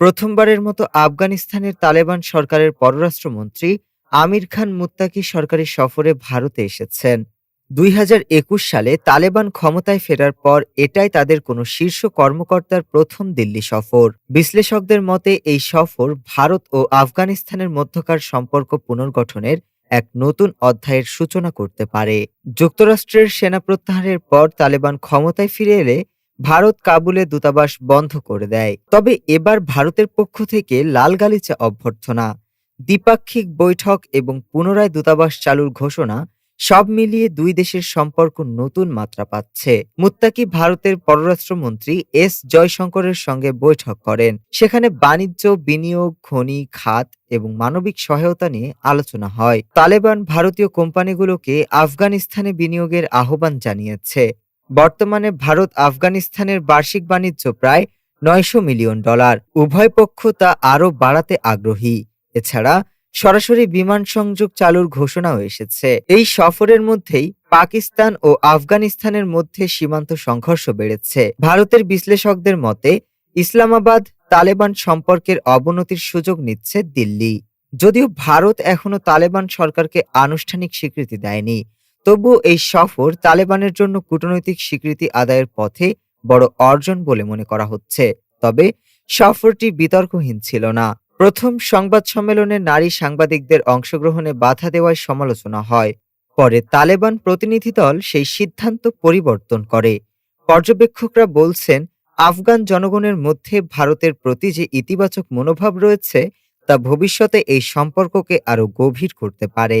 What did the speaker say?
প্রথমবারের মতো আফগানিস্তানের তালেবান সরকারের পররাষ্ট্রমন্ত্রী আমির খান মুত্তাকি সরকারি সফরে ভারতে এসেছেন। দুই হাজার একুশ সালে তালেবান ক্ষমতায় ফেরার পর এটাই তাদের কোনো শীর্ষ কর্মকর্তার প্রথম দিল্লি সফর। বিশ্লেষকদের মতে, এই সফর ভারত ও আফগানিস্তানের মধ্যকার সম্পর্ক পুনর্গঠনের এক নতুন অধ্যায়ের সূচনা করতে পারে। যুক্তরাষ্ট্রের সেনা প্রত্যাহারের পর তালেবান ক্ষমতায় ফিরে এলে ভারত কাবুলে দূতাবাস বন্ধ করে দেয়। তবে এবার ভারতের পক্ষ থেকে লাল গালিচা অভ্যর্থনা। দ্বিপাক্ষিক বৈঠক এবং পুনরায় দূতাবাস চালুর ঘোষণা সব মিলিয়ে দুই দেশের সম্পর্ক নতুন মাত্রা পাচ্ছে। মুত্তাকি ভারতের পররাষ্ট্রমন্ত্রী এস জয়শঙ্করের সঙ্গে বৈঠক করেন। সেখানে বাণিজ্য, বিনিয়োগ, খনি, খাত এবং মানবিক সহায়তা নিয়ে আলোচনা হয়। তালেবান ভারতীয় কোম্পানিগুলোকে আফগানিস্তানে বিনিয়োগের আহ্বান জানিয়েছে। বর্তমানে ভারত আফগানিস্তানের বার্ষিক বাণিজ্য প্রায় নয়শো মিলিয়ন ডলার। উভয় পক্ষ তা আরও বাড়াতে আগ্রহী। এছাড়া সরাসরি বিমান সংযোগ চালুর ঘোষণাও এসেছে। এই সফরের মধ্যেই পাকিস্তান ও আফগানিস্তানের মধ্যে সীমান্ত সংঘর্ষ বেড়েছে। ভারতের বিশ্লেষকদের মতে, ইসলামাবাদ তালেবান সম্পর্কের অবনতির সুযোগ নিচ্ছে দিল্লি। যদিও ভারত এখনও তালেবান সরকারকে আনুষ্ঠানিক স্বীকৃতি দেয়নি তবুও এই সফর তালেবানের জন্য কূটনৈতিক স্বীকৃতি আদায়ের পথে বড় অর্জন বলে মনে করা হচ্ছে। তবে সফরটি বিতর্কহীন ছিল না। প্রথম সংবাদ সম্মেলনে নারী সাংবাদিকদের অংশগ্রহণে বাধা দেওয়ায় সমালোচনা হয়। পরে তালেবান প্রতিনিধি দল সেই সিদ্ধান্ত পরিবর্তন করে। পর্যবেক্ষকরা বলছেন, আফগান জনগণের মধ্যে ভারতের প্রতি যে ইতিবাচক মনোভাব রয়েছে, তা ভবিষ্যতে এই সম্পর্ককে আরও গভীর করতে পারে।